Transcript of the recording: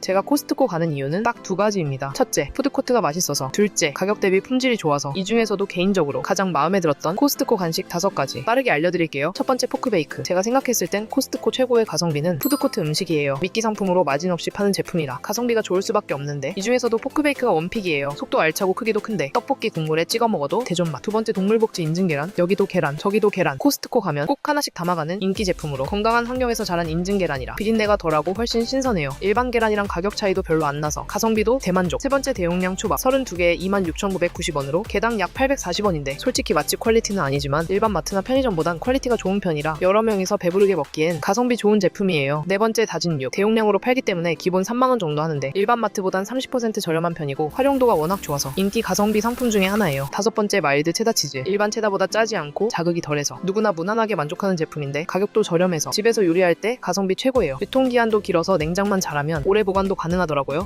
제가 코스트코 가는 이유는 딱 두 가지입니다. 첫째, 푸드코트가 맛있어서. 둘째, 가격 대비 품질이 좋아서. 이 중에서도 개인적으로 가장 마음에 들었던 코스트코 간식 다섯 가지. 빠르게 알려드릴게요. 첫 번째 포크베이크. 제가 생각했을 땐 코스트코 최고의 가성비는 푸드코트 음식이에요. 미끼 상품으로 마진 없이 파는 제품이라 가성비가 좋을 수밖에 없는데 이 중에서도 포크베이크가 원픽이에요. 속도 알차고 크기도 큰데 떡볶이 국물에 찍어 먹어도 대존맛. 두 번째 동물복지 인증 계란. 여기도 계란, 저기도 계란. 코스트코 가면 꼭 하나씩 담아가는 인기 제품으로 건강한 환경에서 자란 인증 계란이라 비린내가 덜하고 훨씬 신선해요. 일반 계란이랑 가격 차이도 별로 안 나서 가성비도 대만족. 세 번째 대용량 초밥 32개에 26,990원으로 개당 약 840원인데 솔직히 맛집 퀄리티는 아니지만 일반 마트나 편의점보단 퀄리티가 좋은 편이라 여러 명이서 배부르게 먹기엔 가성비 좋은 제품이에요. 네 번째 다진 육 대용량으로 팔기 때문에 기본 3만원 정도 하는데 일반 마트보단 30% 저렴한 편이고 활용도가 워낙 좋아서 인기 가성비 상품 중에 하나예요. 다섯 번째 마일드 체다 치즈 일반 체다보다 짜지 않고 자극이 덜해서 누구나 무난하게 만족하는 제품인데 가격도 저렴해서 집에서 요리할 때 가성비 최고예요. 유통기한도 길어서 냉장만 잘하면 오래 보관도 가능하더라고요.